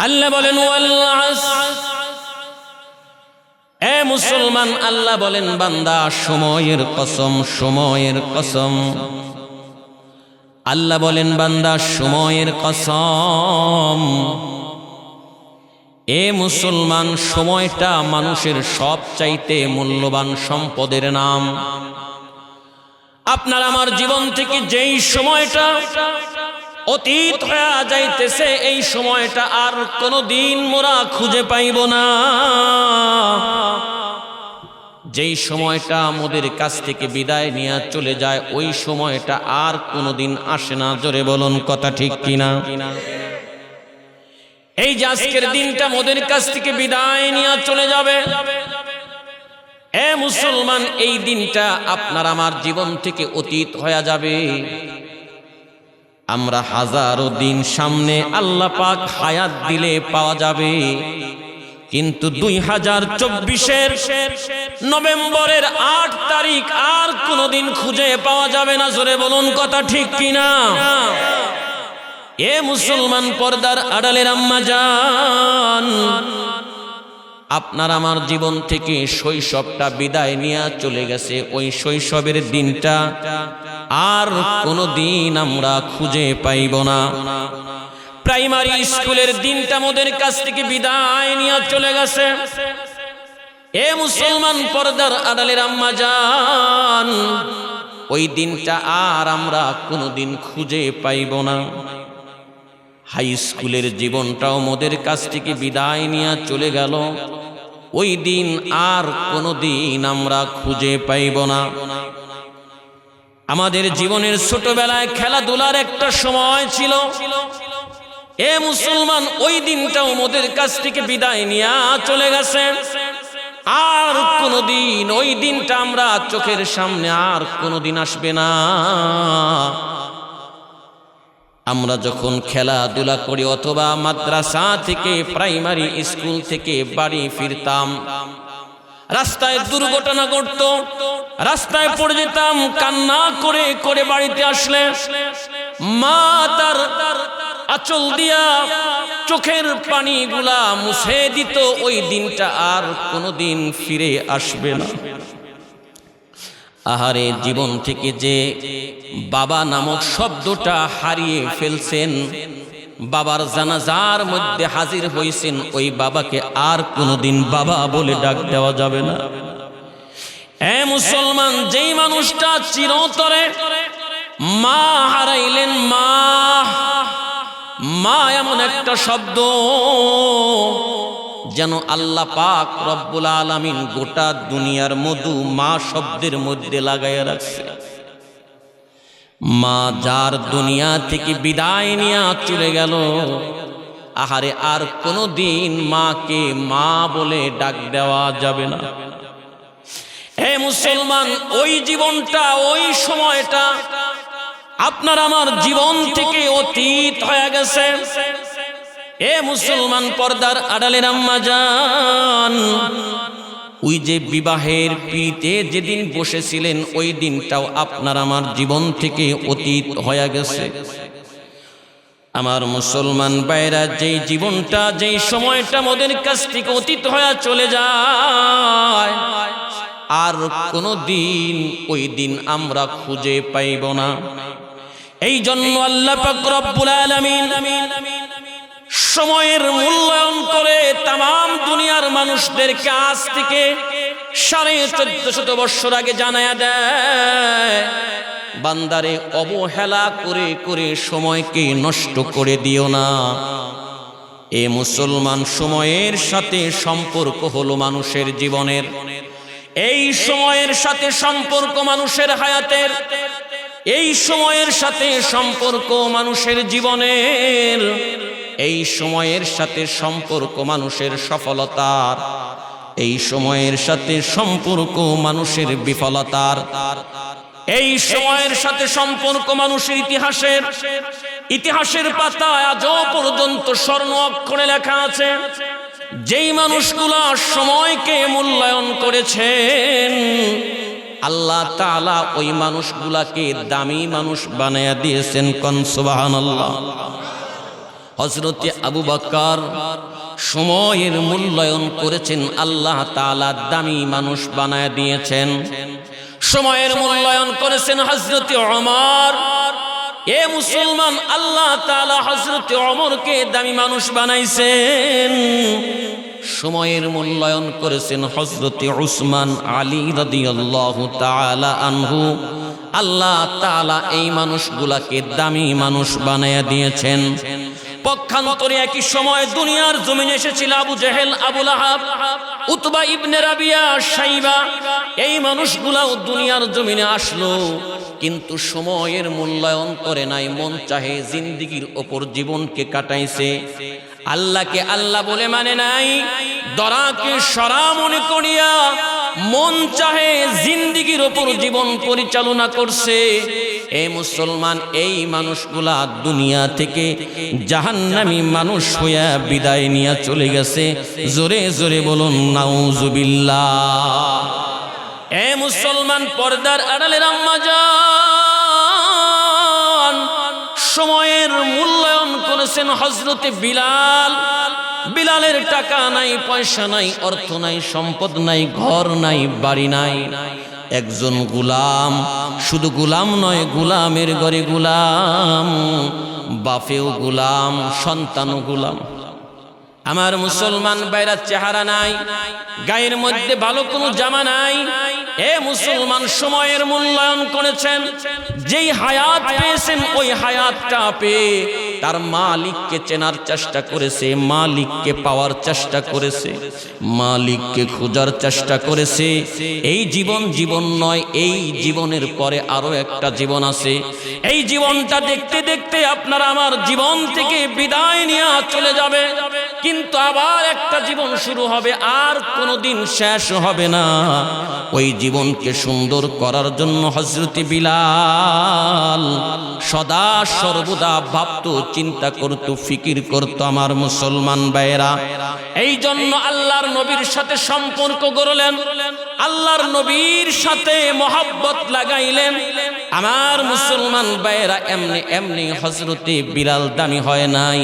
আল্লাহ বলেন এ মুসলমান, আল্লাহ বলেন, বান্দা, সময়ের কসম সময়ের কসম। আল্লাহ বলেন, বান্দা, সময়ের কসম। এ মুসলমান, সময়টা মানুষের সব চাইতে মূল্যবান সম্পদের নাম। আপনার আমার জীবন থেকে যেই সময়টা অতীত হয়ে যাইতেছে, এই সময়টা আর কোনো দিন মোরা খুঁজে পাইব না। যেই সময়টা আমাদের কাছ থেকে বিদায় নিয়ে চলে যায়, ওই সময়টা আর কোনোদিন আসে না, জোরে বলুন কথা ঠিক কিনা? এই যে আজকের দিনটা মোদের কাছ থেকে বিদায় নিয়ে চলে যাবে। এ মুসলমান, এই দিনটা আপনার আমার জীবন থেকে অতীত হয়ে যাবে। আমরা হাজারো দিন সামনে আল্লাহ পাক হায়াত দিলে পাওয়া যাবে। কিন্তু দুই হাজার চব্বিশের নভেম্বরের আট তারিখ আর কোনোদিন খুঁজে পাওয়া যাবে না। জোরে বলুন, কথা ঠিক কিনা? এ মুসলমান পর্দার আড়ালের আম্মা যান আপনার আমার জীবন থেকে শৈশবটা বিদায় নিয়ে চলে গেছে। ওই শৈশবের দিনটা আর কোনো দিন আমরা খুঁজে পাইব না। প্রাইমারি স্কুলের দিনটা মোদের কাছ থেকে বিদায় নিয়ে চলে গেছে। এ মুসলমান পর্দার আড়ালের আম্মা যান ওই দিনটা আর আমরা কোনোদিন খুঁজে পাইব না। হাই স্কুলের জীবনটাও মোদের কাছ থেকে বিদায় নিয়ে চলে গেল। ওই দিন আর কোনো দিন আমরা খুঁজে পাইব না। আমাদের জীবনের ছোটবেলায় খেলাধুলার একটা সময় ছিল। এ মুসলমান, ওই দিনটাও মোদের কাছ থেকে বিদায় নিয়ে চলে গেছে। আর কোনোদিন ওই দিনটা আমরা চোখের সামনে আর কোনোদিন আসবে না। আমরা যখন খেলাধুলা করি অথবা মাদ্রাসা থেকে প্রাইমারি স্কুল থেকে বাড়ি ফিরতাম, রাস্তায় দুর্ঘটনা ঘটত, রাস্তায় পড়ে যেতাম, কান্না করে করে বাড়িতে আসলে, মা তার আচল দিয়া চোখের পানিগুলা মুছে দিত, ওই দিনটা আর কোনোদিন ফিরে আসবে না। আহারে জীবন থেকে যে বাবা নামক শব্দটা হারিয়ে ফেলছেন, বাবার জানাজার মধ্যে হাজির হয়েছেন ওই বাবাকে আর কোনোদিন বাবা বলে ডাক দেওয়া যাবে না। এ মুসলমান, যেই মানুষটা চিরতরে মা হারাইলেন, মা মা এমন একটা শব্দ যেন আল্লাহ পাক রব্বুল আলামিন গোটা দুনিয়ার মধু মা শব্দের মধ্যে লাগাইয়া রাখছে। মা যার দুনিয়া থেকে বিদায় নিয়ে চলে গেল, আহারে আর কোনো দিন মাকে মা বলে ডাক দেওয়া যাবে না। হে মুসলমান, ওই জীবনটা, ওই সময়টা আপনার আমার জীবন থেকে অতীত হয়ে গেছে। এ মুসলমান পর্দার আড়ালের আম্মা যান ওই যে বিবাহের পিতে যেদিন বসেছিলেন, ওই দিনটাও আপনার আমার জীবন থেকে অতীত হয়ে গেছে। আমার মুসলমান বাইরা যেই জীবনটা, যেই সময়টা মোদের কাছ থেকে অতীত হয়ে চলে যায়, আর কোনো দিন ওই দিন আমরা খুঁজে পাইব না। এই জন্য আল্লাহ পাক আলামিন সময়ের মূল্যায়ন করে তাম দুনিয়ার মানুষদেরকে আজ থেকে সাড়ে চোদ্দ শত বৎসর আগে জানায়া দেয়, বান্দারে অবহেলা করে করে সময়কে নষ্ট করে দিও না। এ মুসলমান সময়ের সাথে সম্পর্ক হলো মানুষের জীবনের। এই সময়ের সাথে সম্পর্ক মানুষের হায়াতের। এই সময়ের সাথে সম্পর্ক মানুষের জীবনের। এই সময়ের সাথে সম্পর্ক মানুষের সফলতার, এই সময়ের সাথে সম্পর্ক মানুষের বিফলতার, এই সময়ের সাথে সম্পর্ক মানুষের ইতিহাসের ইতিহাসের পাতায় আজও পর্যন্ত স্বর্ণ অক্ষরে লেখা আছে, যেই মানুষগুলা সময়কে মূল্যায়ন করেছেন, আল্লাহ তাআলা ওই মানুষগুলাকে দামি মানুষ বানায়া দিয়েছেন কন সুবহানাল্লাহ। হজরতে আবু বকর সময়ের মূল্যায়ন করেছেন, আল্লাহ তালা দামি মানুষ বানায় দিয়েছেন। সময়ের মূল্যায়ন করেছেন হজরতে অমর এ মুসলমান আল্লাহ তালা হজরতে অমরকে দামি মানুষ বানাইছেন। সময়ের মূল্যায়ন করেছেন হজরতে উসমান আলী রাদিয়াল্লাহু তাআলা আনহু। আল্লাহ তালা এই মানুষগুলাকে দামি মানুষ বানায়া দিয়েছেন। পক্ষান্তরে একই সময় দুনিয়ার জমিনে এসেছিল আবু জেহেল আবুল আহাব উতবা ইবনে রাবিয়া সাইবা এই মানুষগুলাও দুনিয়ার জমিনে আসলো, কিন্তু সময়ের মূল্যায়ন করে নাই, মন চাহে জিন্দিগির ওপর জীবনকে কাটাইছে। আল্লাহকে আল্লাহ বলে মানে নাই, দরাকে সরা মনে করিয়া মন চাহে জিন্দিগির ওপর জীবন পরিচালনা করছে। এই মুসলমান, এই মানুষগুলা দুনিয়া থেকে জাহান্নামি মানুষ হইয়া বিদায় নিয়ে চলে গেছে। জোরে জোরে বলুন, নাউজুবিল্লাহ। এ মুসলমান, পর্দার আড়ালের আম্মা সময়ের মূল্যায়ন করেছেন হজরতে বিলাল। বিলালের টাকা নাই, পয়সা নাই, অর্থ নাই, সম্পদ নাই, ঘর নাই, বাড়ি নাই। একজন গুলাম, শুধু গুলাম নয়, গুলামের ঘরে গুলাম, বাপেও গুলাম, সন্তানও গুলাম। আমার মুসলমান বাইরার চেহারা নাই, গায়ের মধ্যে ভালো কোনো জামা নাই। এ মুসলমান সময়ের মূল্যায়ন করেছেন, যেই হায়াত পেয়েছেন, ওই হায়াতটা পেয়ে তার মালিককে চেনার চেষ্টা করেছে, মালিককে পাওয়ার চেষ্টা করেছে, মালিককে খোঁজার চেষ্টা করেছে। এই জীবন জীবন নয়, এই জীবনের পরে আরও একটা জীবন আছে। এই জীবনটা দেখতে দেখতে আপনার আমার জীবন থেকে বিদায় নিয়ে চলে যাবে। কিন্তু আবার একটা জীবন শুরু হবে, আর কোনোদিন শেষ হবে না। ওই জীবনকে সুন্দর করার জন্য হজরতি বিলাল সদা সর্বদা ভাবত, চিন্তা করত, ফিকির করত আমার মুসলমান ভাইয়েরা। এই জন্য আল্লাহর নবীর সাথে সম্পর্ক গড়লেন, আল্লাহর নবীর সাথে মহাব্বত লাগাইলেন। আমার মুসলমান ভাইয়েরা, এমনি এমনি হজরতে বিলাল দামি হয় নাই।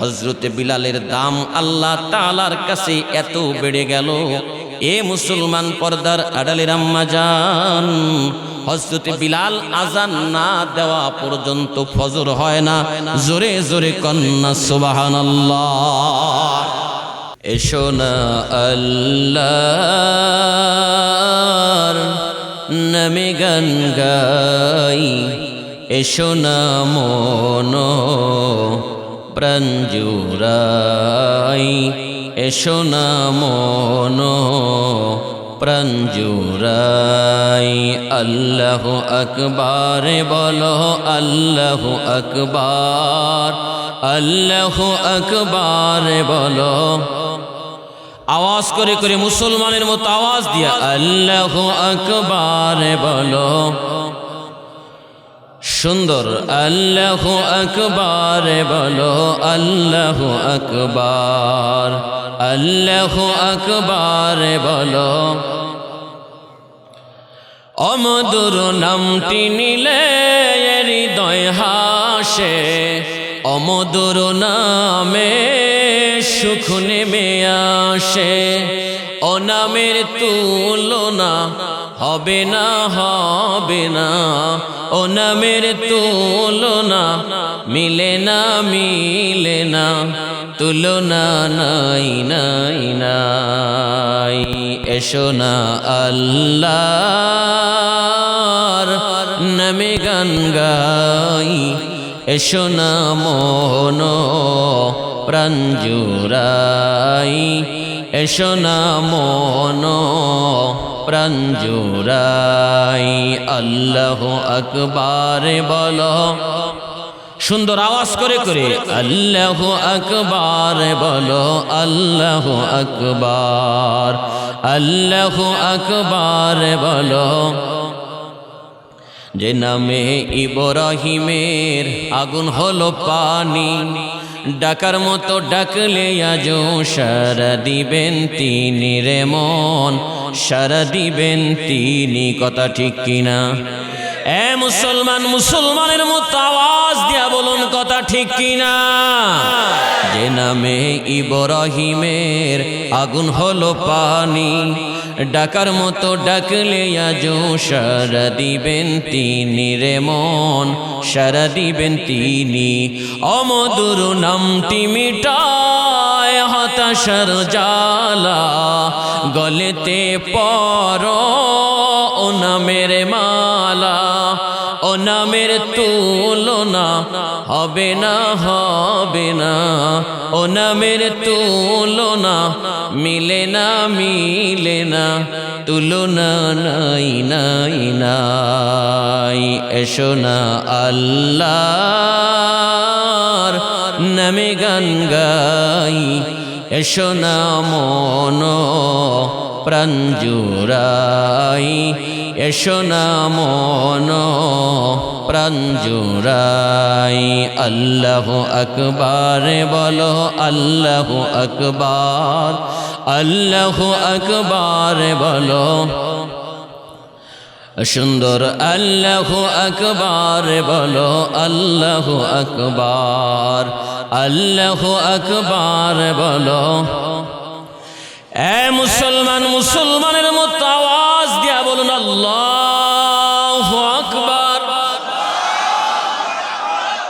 হজরতে বিলালের দাম আল্লাহ তালার কাছে এত বেড়ে গেল। এ মুসলমান পর্দার আড়ালের আম্মা যান হজরতে বিলাল আজান না দেওয়া পর্যন্ত ফজর হয় না। জোরে জোরে কন্যা সুবাহান এসো না আল্লাহ নামে গান গাই। এসো না মন প্রাঞ্জুরাই এসো না মন প্রাঞ্জুরাই, আল্লাহ আকবার বলো, আল্লাহ আকবার আল্লাহ আকবার বলো। আওয়াজ করে করে মুসলমানের মতো আওয়াজ দিয়া, আল্লাহ আকবার বলো। সুন্দর, আল্লাহ আকবার বলো, আল্লাহ আকবার আল্লাহ আকবার বলো। অমধুর নামটি নিলে হৃদয় হাসে। অমধুর নামে সুখ নেমে আসে। অনামের তুলনা হবে না হবে না। ও নামের তুলনা মিলে না মিলে না। তুলনা নাই নাই নাই। এসো না আল্লাহর নামে গান গাই। এসো না মন প্রাঞ্জুরাই এসো না মন প্রাঞ্জুরাই আল্লাহ আকবার বলো। সুন্দর আওয়াজ করে করে। আল্লাহ আকবার বলো। আল্লাহ আকবার। আল্লাহ আকবার বলো। যে নামে ইবরাহিমের আগুন হলো পানি, ডাকার মতো ডাকলে আজ সারা দিবেন তিনি রে মন দিবেন তিনি, কথা ঠিক কিনা? এ মুসলমান, মুসলমানের মতো আওয়াজ দিয়া বলুন কথা ঠিক কিনা? যে নামে ইব্রাহিমের আগুন হলো পানি, ডাকার মতো ডাকলে আজও সারা দিবেন তিনি রে মন সারা দিবেন তিনি। অমধুর নামটি মিটায় হতাশার জালা গলেতে পর ও নামের মালা, ও নামের তুলনা হবে না হবে না। ও নামের তুলনা মিলে না মিলে না, তুলনা নাই নাই নাই। এসো না আল্লাহর নামে গান গাই, এসো না মন প্রাঞ্জুরাই এসো না মন প্রাঞ্জুরাই আল্লাহ আকবার, বলো আল্লাহ আকবার আল্লাহ আকবার, বলো। সুন্দর আল্লাহ আকবার, বলো আল্লাহ আকবার আল্লাহ আকবার, বলো। এ মুসলমান মুসলমানের মতো আওয়াজ দিয়া বলুন আল্লাহ।